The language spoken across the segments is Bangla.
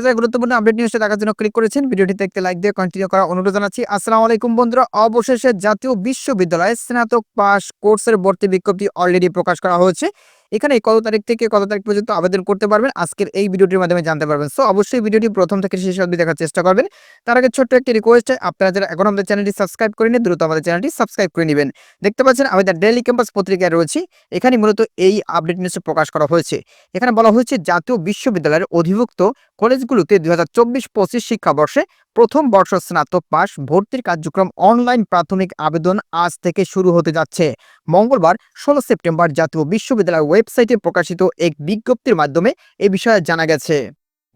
যারা গুরুত্বপূর্ণ আপডেট নিউজটা দেখার জন্য ক্লিক করেছেন। ভিডিওটিতে একটি লাইক দিয়ে কন্টিনিউ করা অনুরোধ জানাচ্ছি। আসসালামু আলাইকুম বন্ধুরা, অবশেষে জাতীয় বিশ্ববিদ্যালয়ে স্নাতক পাস কোর্সের ভর্তি বিজ্ঞপ্তি অলরেডি প্রকাশ করা হয়েছে। এখানে কত তারিখ থেকে কত তারিখ পর্যন্ত আবেদন করতে পারবেন, আজকের এই ভিডিওটির মাধ্যমে জানতে পারবেন। সো অবশ্যই ভিডিওটি প্রথম থেকে শেষ অবধি দেখার চেষ্টা করবেন। তার আগে ছোট্ট একটি রিকোয়েস্ট আপনারা যারা এখন আমাদের চ্যানেলটি সাবস্ক্রাইব করে নিন দ্রুত আমাদের চ্যানেলটি সাবস্ক্রাইব করে নেবেন। দেখতে পাচ্ছেন, আমাদের ডেইলি ক্যাম্পাস পত্রিকায় রয়েছে। এখানে মূলত এই আপডেট নিউজটা প্রকাশ করা হয়েছে। এখানে বলা হয়েছে, জাতীয় বিশ্ববিদ্যালয়ের অধিভুক্ত কলেজগুলোতে দুই হাজার চব্বিশ পঁচিশ শিক্ষাবর্ষে প্রথম বর্ষ স্নাতক পাস ভর্তির কার্যক্রম অনলাইন প্রাথমিক আবেদন আজ থেকে শুরু হতে যাচ্ছে। মঙ্গলবার, ষোলো সেপ্টেম্বর জাতীয় বিশ্ববিদ্যালয়ের ওয়েবসাইটে প্রকাশিত এক বিজ্ঞপ্তির মাধ্যমে এ বিষয়ে জানা গেছে।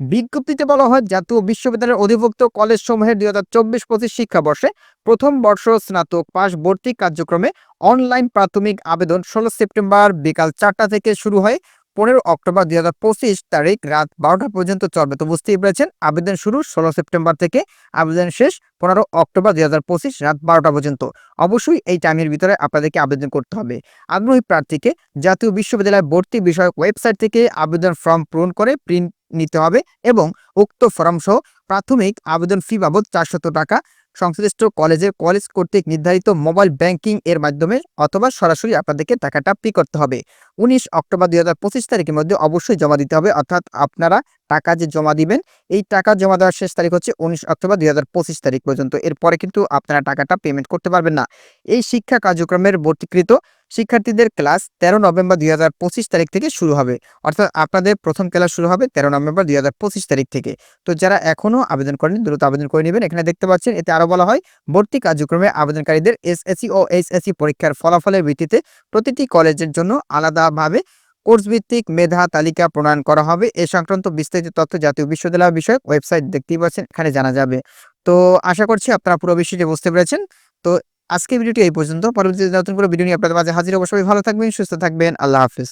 বিজ্ঞপ্তিতে বলা হয়, জাতীয় বিশ্ববিদ্যালয়ের অধিভুক্ত কলেজ সমূহের দুই হাজার চব্বিশ পঁচিশ শিক্ষাবর্ষে প্রথম বর্ষ স্নাতক পাস ভর্তি কার্যক্রমে অনলাইন প্রাথমিক আবেদন ষোলো সেপ্টেম্বর বিকাল চারটা থেকে শুরু হয়। পনেরো অক্টোবর দুই হাজার পঁচিশ তারিখ রাত বারোটা পর্যন্ত চলবে। তো বুঝতেই পেরেছেন, আবেদন শুরু ষোলো সেপ্টেম্বর থেকে। আবেদন শেষ পনেরো অক্টোবর দুই হাজার পঁচিশ রাত বারোটা পর্যন্ত। অবশ্যই এই টাইমের ভিতরে আপনাদেরকে আবেদন করতে হবে। আগ্রহী প্রার্থীকে জাতীয় বিশ্ববিদ্যালয় ভর্তি বিষয়ক ওয়েবসাইট থেকে আবেদন ফর্ম পূরণ করে প্রিন্ট নিতে হবে এবং উক্ত ফর্ম সহ প্রাথমিক আবেদন ফি বাবদ চারশত টাকা সংশ্লিষ্ট কলেজের কলেজ কর্তৃক নির্ধারিত মোবাইল ব্যাংকিং এর মাধ্যমে অথবা সরাসরি আপনাদেরকে টাকাটা পে করতে হবে। উনিশ অক্টোবর দুই হাজার পঁচিশ তারিখের মধ্যে অবশ্যই জমা দিতে হবে, অর্থাৎ আপনারা টাকা যে জমা দিবেন, এই টাকা জমা দেওয়ার শেষ তারিখ হচ্ছে উনিশ অক্টোবর দুই হাজার পঁচিশ তারিখ পর্যন্ত। এরপরে কিন্তু আপনারা টাকাটা পেমেন্ট করতে পারবেন না। এই শিক্ষা কার্যক্রমের ভর্তিকৃত শিক্ষার্থীদের ক্লাস তেরো নভেম্বর দুই হাজার পঁচিশ তারিখ থেকে শুরু হবে। অর্থাৎ আপনাদের প্রথম ক্লাস শুরু হবে তেরো নভেম্বর দুই হাজার পঁচিশ তারিখ থেকে। তো যারা এখনও আবেদন করেনি, দ্রুত আবেদন করে নেবেন। এখানে দেখতে পাচ্ছেন, এতে আরও বলা হয়, ভর্তি কার্যক্রমে আবেদনকারীদের এসএসসি ও এইচএসসি পরীক্ষার ফলাফলের ভিত্তিতে প্রতিটি কলেজের জন্য আলাদাভাবে কোর্স ভিত্তিক মেধা তালিকা প্রণয়ন করা হবে। এ সংক্রান্ত বিস্তারিত তথ্য জাতীয় বিশ্ববিদ্যালয় বিষয়ক ওয়েবসাইট দেখতেই পাচ্ছেন, এখানে জানা যাবে। তো আশা করছি আপনারা পুরো বিষয়টি বুঝতে পেরেছেন। তো আজকে ভিডিওটি এই পর্যন্ত। পরবর্তীতে নতুন করে ভিডিও নিয়ে আপনাদের মাঝে হাজির অবশ্যই ভালো থাকবেন, সুস্থ থাকবেন। আল্লাহ হাফিজ।